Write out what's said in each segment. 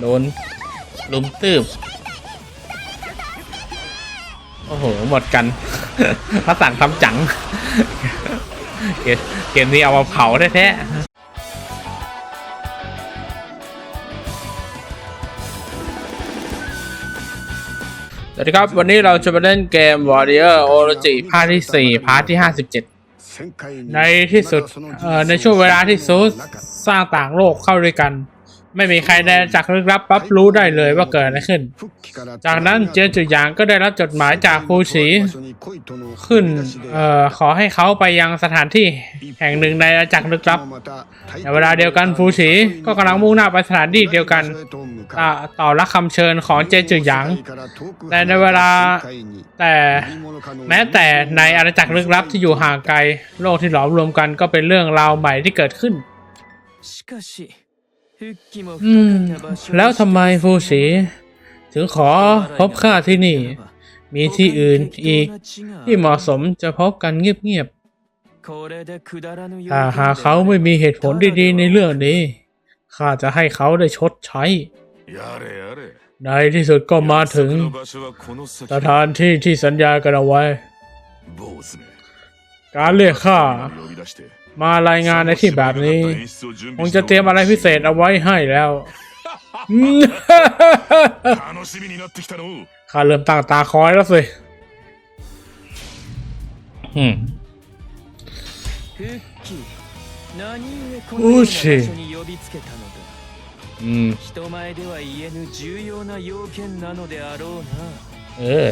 โดนลุมตืบโอ้โห หมดกัน พระสั่งทำจัง เกมเกมนี้เอามาเผาแท้ๆสวัสดีครับ วันนี้เราจะมาเล่นเกม Warrior Orochi ภาคที่ 4 พาร์ทที่ 57 ในที่สุดเอ่อในช่วงเวลาที่ซูสสร้างต่างโลกเข้าด้วยกัน ไม่มีใครได้จากลึกลับรับรู้ได้เลยว่าเกิดอะไรขึ้น จากนั้นเจนจุยางก็ได้รับจดหมายจากฟูชีขึ้นเอ่อขอให้เขาไปยังสถานที่แห่งหนึ่งในอาณาจักรลึกลับ ในเวลาเดียวกันฟูชีก็กำลังมุ่งหน้าไปสถานที่เดียวกันต่อต่อรับคำเชิญของเจนจุยาง แต่ในเวลาแต่ แม้แต่ในอาณาจักรลึกลับที่อยู่ห่างไกล โลกที่หลอมรวมกันก็เป็นเรื่องราวใหม่ที่เกิดขึ้น しかし復帰も อืม แล้วทำไมฟูสีถึงขอพบข้าที่นี่ มีที่อื่นอีกที่เหมาะสมจะพบกันเงียบๆถ้าหาเขาไม่มีเหตุผลดีๆในเรื่องนี้ ข้าจะให้เขาได้ชดใช้ ในที่สุดก็มาถึงสถานที่ที่สัญญากันเอาไว้ การเรียกข้า มารายงานในที่แบบนี้คงจะเตรียมอะไรพิเศษเอาไว้ให้แล้วข้าเริ่มตั้งตาคอยแล้วสิอูชิอืมเออ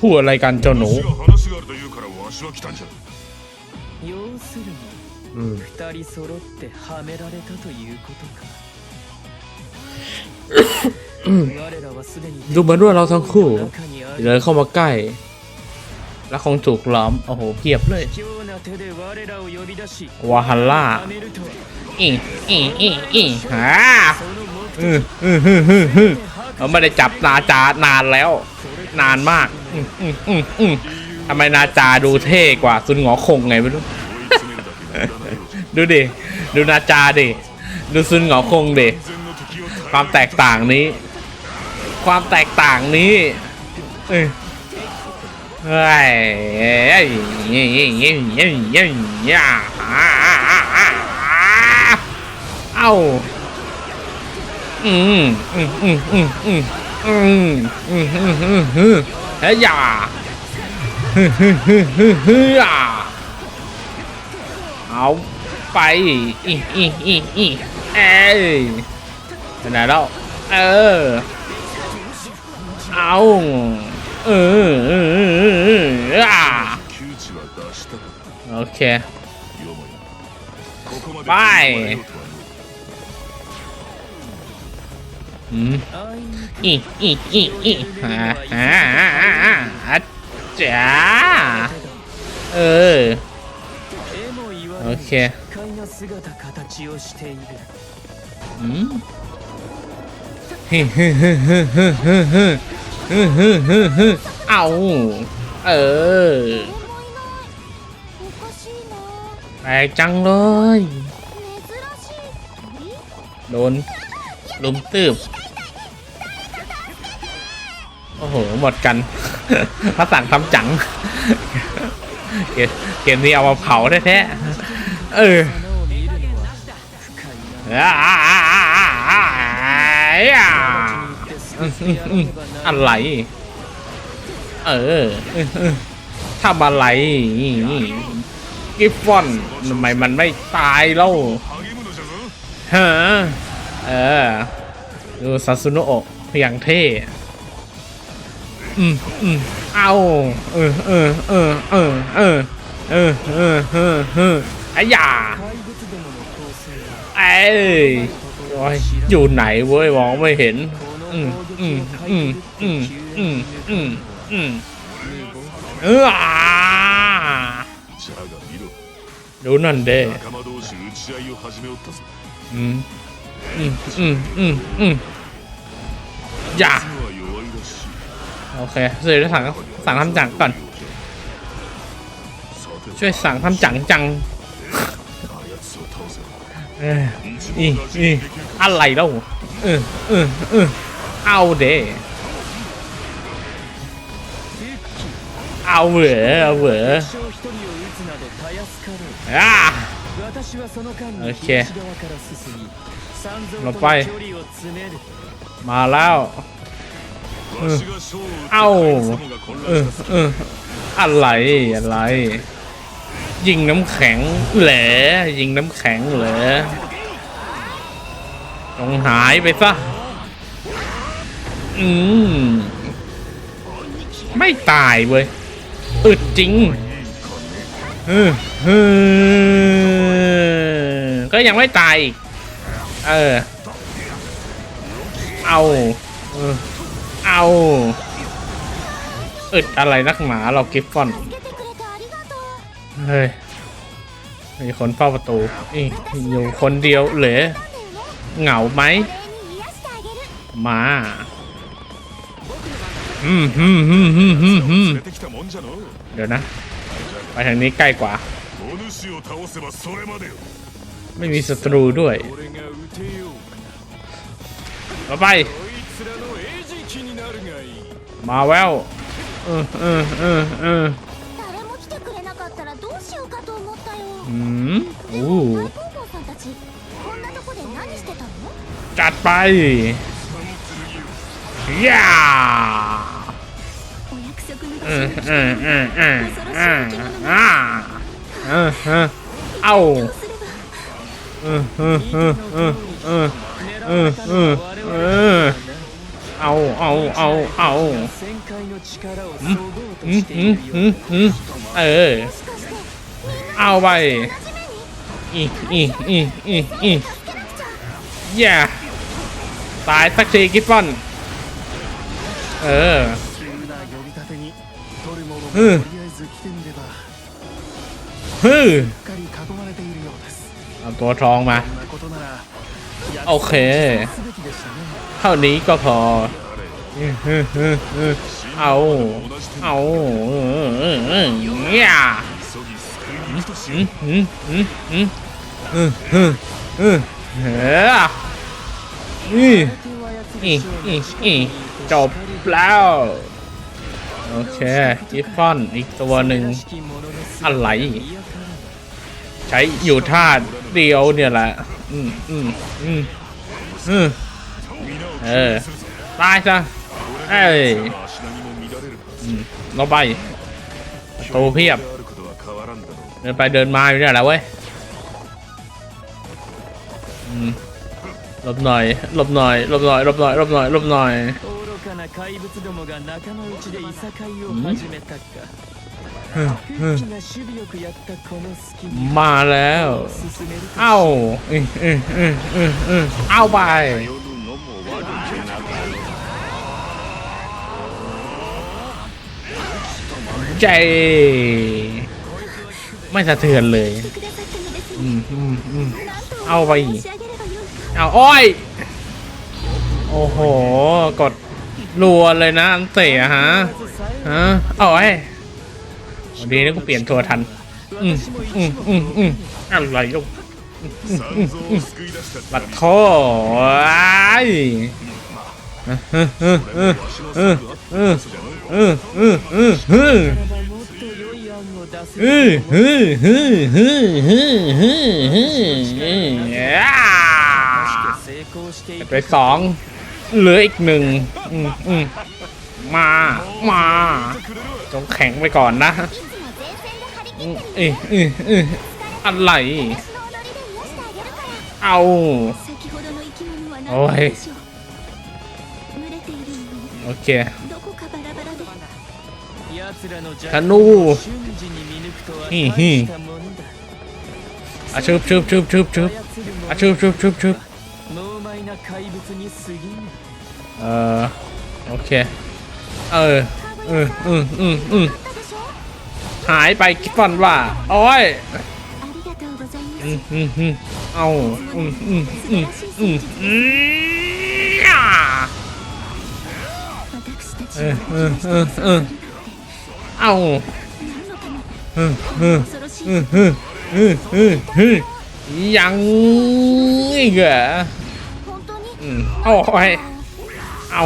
พูดอะไรกันเจ้าหนู 要するに อืม 二人揃ってはめられたということか我らはすでに ดูเหมือนว่าเราทั้งคู่ 中にあ เดินเข้ามาใกล้ แล้วคงถูกล้อม โอ้โห เพียบเลย 卑怯な手で我らを呼び出しวาฮัลล่า はめるとは อีอีอีอีฮ่า その目 อืม 的 อืมอืมอืมอืมเราไม่ได้จับนาจานานแล้ว นานมากอืมอืมอืมอืม ทำไมนาจาดูเท่กว่าซุนหงอคงไงไม่รู้ ดูดิ ดูนาจาดิ ดูซุนหงอคงดิ ความแตกต่างนี้ ความแตกต่างนี้เฮ้ยเฮ้ยเฮ้ยเฮ้ยเฮ้ยเอ้ยเฮ้ยเฮ้ยเอ้าอืมอืมอืมอืมอืมอืมอืมอืมเอ้ยอย่า ฮึฮึฮึฮึเอาไปอีอีอีอีเอ้ไหนแล้วเออเอาเออเออเออโอเคไปอืมอีอีอีอีอ่าอ่าอ่า จ้าเออโอเคอืมฮึฮึฮึฮึฮึฮึฮึฮึฮึฮึเอาเออแปลกจังเลย โดนลุมตืบ โอ้โห หมดกัน พระสั่งทำจัง เกมนี้เอามาเผาแท้ๆ เอออะไร เออทำอะไลกิฟฟอนทำไมมันไม่ตายแล้วฮะเออ ดูซาซุโนะยังเท่ อืมอืมเอาเออเออเออเออเออเออเออเออเออไอ้ยาไอ้ยอยู่ไหนเว้ยมองไม่เห็น อืมอืมอืมอืมอืมอืมอืมเออดูนั่นเด้อืมอืมอืมอืมอืมอย่า โอเคเดี๋ยวสั่งสั่งทำจังก่อน ช่วยสั่งทำจังจังเอออีอีอะไรแล้วเออเออเออเอาเด้เอาเหรอเอาเหรออ่าโอเคลงไป มาแล้ว เอ้าเอออะไรอะไร ยิงน้ำแข็งแหลยิงน้ำแข็งเหรอจงหายไปซะอืมไม่ตายเว้ยอึดจริงเออก็ยังไม่ตายเออ เอาเเอาอึดอะไรนักหมาเรากิฟฟอนเฮ้ยมีคนเฝ้าประตูอีอยู่คนเดียวเหรอเหงาไหมมาอืมฮึมฮึมฮึมฮึมเดี๋ยวนะ ไปทางนี้ใกล้กว่า ไม่มีศัตรูด้วยมาไป มาแววเออเออเออเอออืมโอ้จัดไปย่าเออเออเออเออเออเออเออเอ้าเออเออเออเออเออเออ เอาเอาเอาเอาเออ เอาไปอีอีอีอีอีอย่าตายสักทีกิฟฟอน เออฮึฮึเอาตัวทองมา โอเค เท่านี้ก็พอ เอาเอาเนี่ยจบแล้ว โอเคอีฟอนอีกตัวหนึ่งอะไร ใช้อยู่ท่าเดียวเนี่ยแหละ อืมอืมอืมอืม เออตายซะเอ้ยเราไปโตเพียบ เดินไปเดินมาอยู่เนี่ยแหละเว้ยหลบหน่อยหลบหน่อยหลบหน่อยหลบหน่อยหลบหน่อยหลบหน่อยมาแล้ว เอ้าเอ้าไป จ ไม่สะเทือนเลยอืมอืมอืมเอาไปเอาอ้อย โอ้โห กดรัวเลยนะอันเตะฮะฮะเอาไปดีนะกูเปลี่ยนทัวทัน อืมอืมอืมอืมอะไรลูกบัดท้อโทษ เออเออเออเออเออเออเออเออเออเออเออไปสองเหลืออีกหนึ่งมามาจงแข็งไปก่อนนะเออเออเอออะไรเอาโอ้ยโอเค ธนูฮิฮิอาชุบชุบชุบชุบชุบอาชุบชุบชุบชุบเออโอเค เออเอออืมอืมอืมหายไปคิดก่นว่าโอ้ยอืมอืมอืมเอาอืมอืมอืมอืมอืมเออเออเออ อ้าอยังอีกเหรอโอ้ยเอา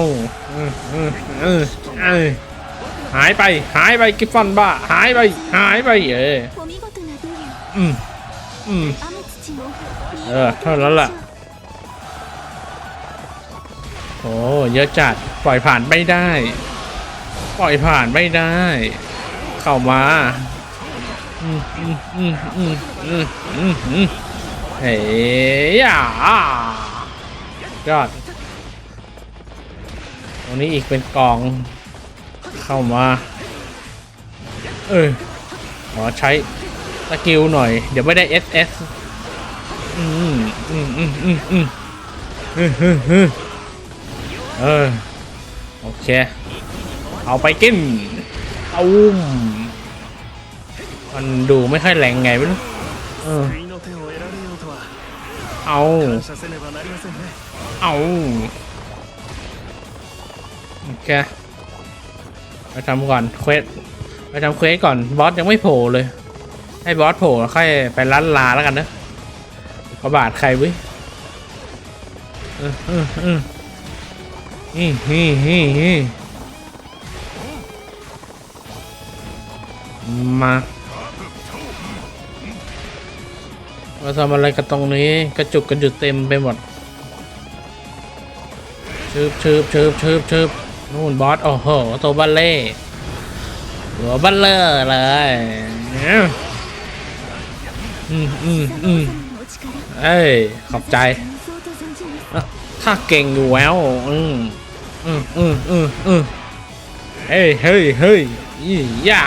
หายไป หายไปกิฟฟันบ้า หายไป หายไปเอออืมอืมเออเท่านั้นล่ะโอ้เยอะจัด ปล่อยผ่านไม่ได้ ปล่อยผ่านไม่ได้ เข้ามาเฮ้ยยอดตรงนี้อีกเป็นกอง เข้ามา เออขอใช้สกิลหน่อย เดี๋ยวไม่ได้ SS อืมอืมอืมอืมอืมเออ โอเค เอาไปกินเอาันดูไม่ค่อยแรงไงไม่รู้เอเอาเอาโอเคไปทำก่อนเควสไปทำเควสก่อนบอสยังไม่โผล่เลย ให้บอสโผล่ค่อยไปลัดลาแล้วกันนะกระบาดใครวิเออเออเออฮิฮิฮิฮิมา มาทำอะไรกันตรงนี้กระจุกกันอยู่เต็มไปหมดชืบชืบชืบชืบชืบนู่นบอสโอ้โหตัวบัลเล่หัวบัลเล่เลยอืมอืมอืมเอ้ยขอบใจถ้าเก่งอยู่แล้วอืมอืมอืมอืมเฮ้ยเฮ้ยเฮ้ยย่า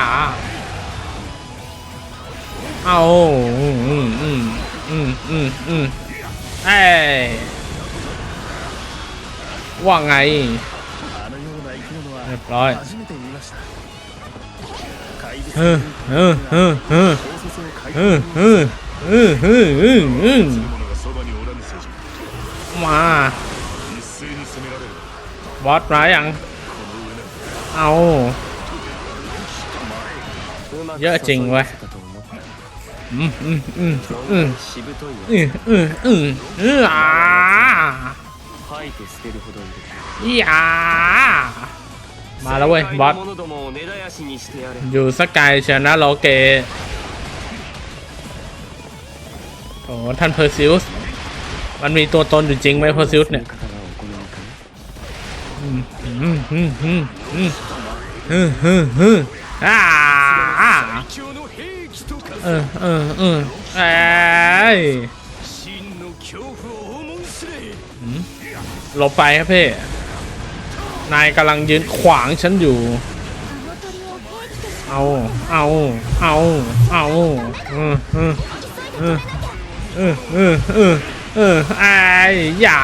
เอาอืมอืมอืมอืมอืมเอ้ว่าไงเรียบร้อยเฮ้อเฮ้อเฮ้อเฮ้อเฮ้อเฮ้อเฮ้อเมาบอสมาอยังเอาเยอะจริงเว้ย อืมอืมอืมอืมอืมอืมอืมอืมอ่าอีอ่ามาแล้วเว้ยบอสอยู่สกายชนะโลเกโอ้ท่านเพอร์ซิวส์มันมีตัวตนอยู่จริงไหมเพอร์ซิวส์เนี่ยอืมอืมอืมอืมอืมอืมอืมอ่า เออเออเออไอ้หลบไปครับเพ่นายกำลังยืนขวางฉันอยู่ เอา เอา เอา เอาเออเออเออเออเออเอเออไออย่า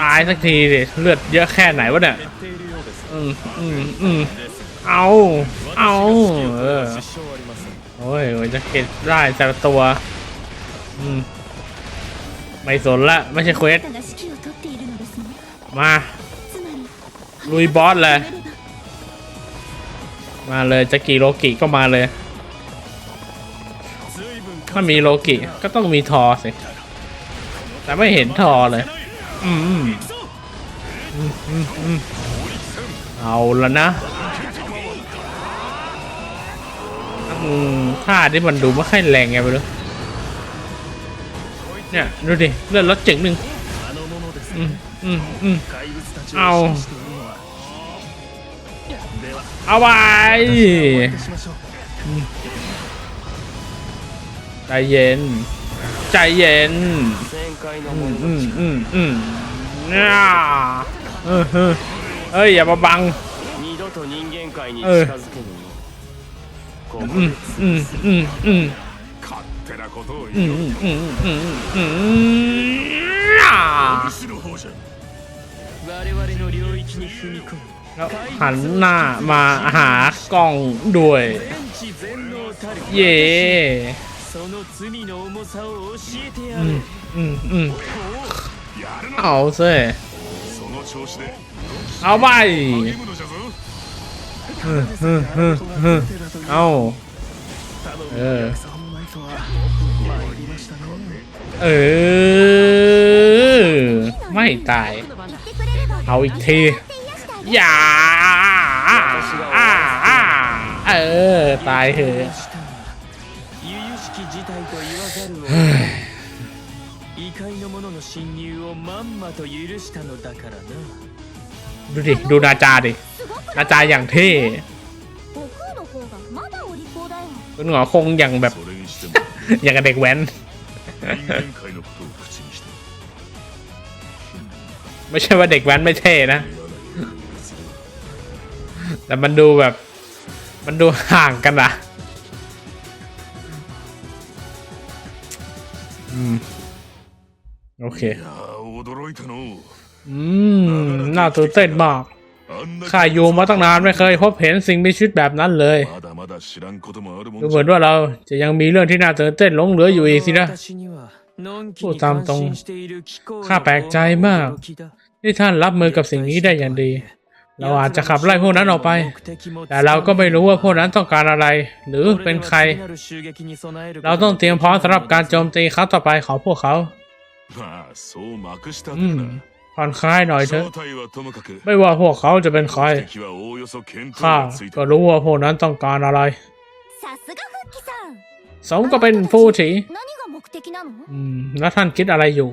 ตายสักทีสิเลือดเยอะแค่ไหนวะเนี่ยอืมอืมอืม เอาเอาเออโอ้ยจะเก็ตได้แต่ตัวมไม่สนละ ไม่ใช่เควส มา ลุยบอสเลย มาเลยจะกี่โลกิก็มาเลย ถ้ามีโลกิก็ต้องมีทอสิ แต่ไม่เห็นทอเลย อืม อืม อืม เอาละนะ ท่าที่มันดูไม่ค่อยแรงไงไปเลยเนี่ยดูดิเลือดรถเจ๋งหนึ่งอือืเอาเอาไปใจเย็น ใจเย็น อืมอืมอืมอืมเยเออเฮ้ยอย่ามาบังเออืมอืมอืมอืมหันหน้ามาหากล่องด้วย เย่อืมอืมอืเอาเซ่เอาไป うんうんうんうん青えええあไม่ตาああ。ああ。ああああ。大อย่าเออตายเหうん異界の者の侵入をまんまと許したのだからな。 ดูดิ ดูนาจาดิ นาจาอย่างเท่คุณหงอคงอย่างแบบ อย่างเด็กแว้น ไม่ใช่ว่าเด็กแว้นไม่เท่นะ แต่มันดูแบบ มันดูห่างกันอะอืม โอเค อืม น่าตื่นเต้นมาก ข้าอยู่มาตั้งนานไม่เคยพบเห็นสิ่งมีชีวิตแบบนั้นเลยดูเหมือนว่าเราจะยังมีเรื่องที่น่าตื่นเต้นหลงเหลืออยู่อีกสินะพูดตามตรง ข้าแปลกใจมาก ที่ท่านรับมือกับสิ่งนี้ได้อย่างดี เราอาจจะขับไล่พวกนั้นออกไป แต่เราก็ไม่รู้ว่าพวกนั้นต้องการอะไร หรือเป็นใคร เราต้องเตรียมพร้อมสำหรับการโจมตีครั้งต่อไปของพวกเขาอืม ผ่อนคลายหน่อยเถอะ ไม่ว่าพวกเขาจะเป็นใคร ข้าก็รู้ว่าพวกนั้นต้องการอะไร สมก็เป็นฟูถีแล้วท่านคิดอะไรอยู่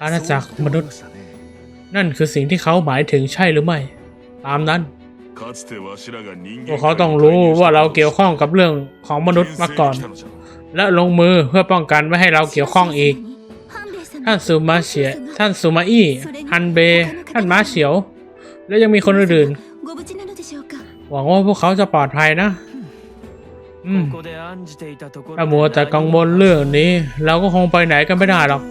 อาณาจักรมนุษย์ นั่นคือสิ่งที่เขาหมายถึงใช่หรือไม่ ตามนั้นพวเขาต้องรู้ว่าเราเกี่ยวข้องกับเรื่องของมนุษย์มาก่อน และลงมือเพื่อป้องกันไม่ให้เราเกี่ยวข้องอีก ท่านสุมาเฉียท่านสุมาอี้ฮันเบ ท่านมาเฉียว และยังมีคนอื่นๆหวังว่าพวกเขาจะปลอดภัยนะถ้ามัวแต่กังวลเรื่องนี้ เราก็คงไปไหนกันไม่ได้หรอก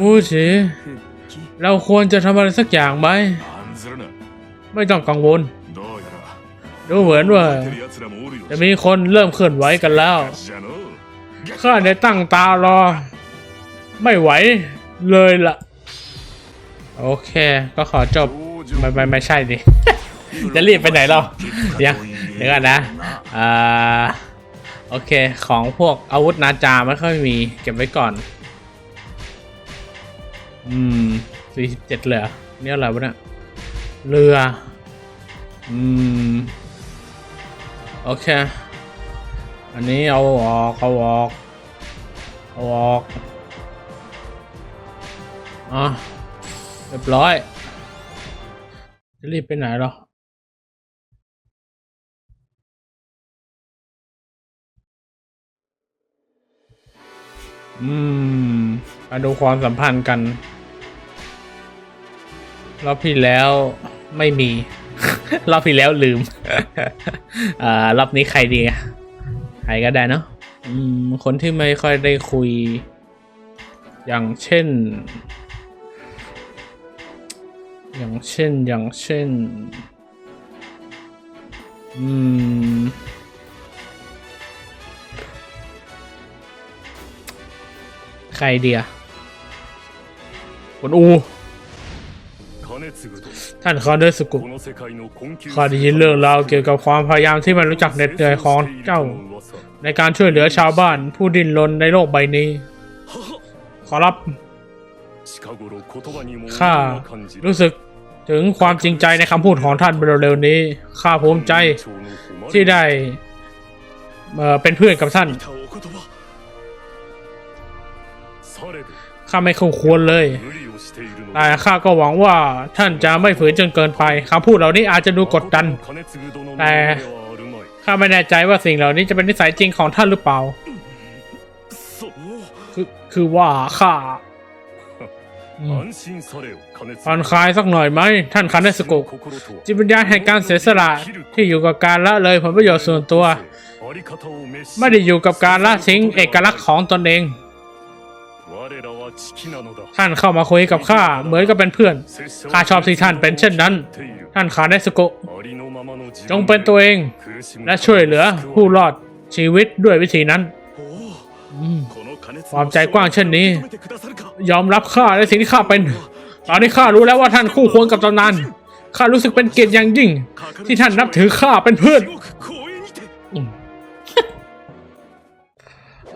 อู้ชิเราควรจะทำอะไรสักอย่างไหมไม่ต้องกังวล ดูเหมือนว่า จะมีคนเริ่มเคลื่อนไหวกันแล้วข้าได้ตั้งตารอ ไม่ไหวเลยล่ะ โอเค ก็ขอจบ ไม่ไม่ไม่ใช่ดิ จะรีบไปไหนเราเดี๋ยวเดี๋ยวก่อนนะอ่าโอเค ของพวกอาวุธนาจาไม่ค่อยมี เก็บไว้ก่อน อืมสี่สิบเจ็ดเลยเหรอนี่อะไรวะเนี่ยเรือ อืม โอเค อันนี้เอาออกเอาออกเอาออก อะเรียบร้อย จะรีบไปไหนหรออืมมาดูความสัมพันธ์กัน รอบที่แล้วไม่มี รอบที่แล้วลืม อ่ารอบนี้ใครดีอะใครก็ได้เนาะอืม คนที่ไม่ค่อยได้คุย อย่างเช่น อย่างเช่นอย่างเช่น อืม ใครเดียคนอูท่านคาเดสกุข้าได้ยินเรื่องราวเกี่ยวกับความพยายามที่มันรู้จักเหน็ดเหนื่อยของเจ้า ในการช่วยเหลือชาวบ้านผู้ดิ้นรนในโลกใบนี้ ขอรับข้ารู้สึก ถึงความจริงใจในคำพูดของท่านเร็วๆนี้ ข้าภูมิใจที่ได้เป็นเพื่อนกับท่าน ข้าไม่คงควรเลย แต่ข้าก็หวังว่าท่านจะไม่ฝืนจนเกินไปคำพูดเหล่านี้อาจจะดูกดดัน แต่ข้าไม่แน่ใจว่าสิ่งเหล่านี้จะเป็นนิสัยจริงของท่านหรือเปล่าคคือว่าข้า ผ่อนคลายสักหน่อยไหม ท่านคันเดสกุกจิตวิญญาณแห่งการเสียสละที่อยู่กับการละเลยผลประโยชน์ส่วนตัว ไม่ได้อยู่กับการละทิ้งเอกลักษณ์ของตนเอง ท่านเข้ามาคุยกับข้าเหมือนกับเป็นเพื่อนข้าชอบที่ท่านเป็นเช่นนั้น ท่านคาเนสกุจงเป็นตัวเอง และช่วยเหลือผู้รอดชีวิตด้วยวิธีนั้น ความใจกว้างเช่นนี้ ยอมรับข้าในสิ่งที่ข้าเป็น ตอนนี้ข้ารู้แล้วว่าท่านคู่ควรกับตำนานข้ารู้สึกเป็นเกียรติอย่างยิ่ง ที่ท่านนับถือข้าเป็นเพื่อน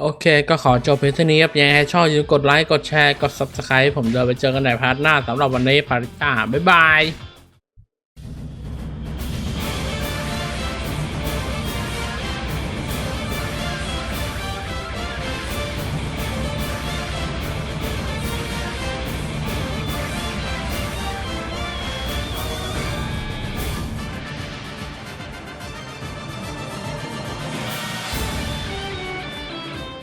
โอเค ก็ขอจบเพียงเท่านี้ครับยังไงชอบอย่าลืมกดไลค์ กดแชร์ กด Subscribe ผมเดินไปเจอกันในพาร์ทหน้าสำหรับวันนี้พาริต้า บ๊ายบาย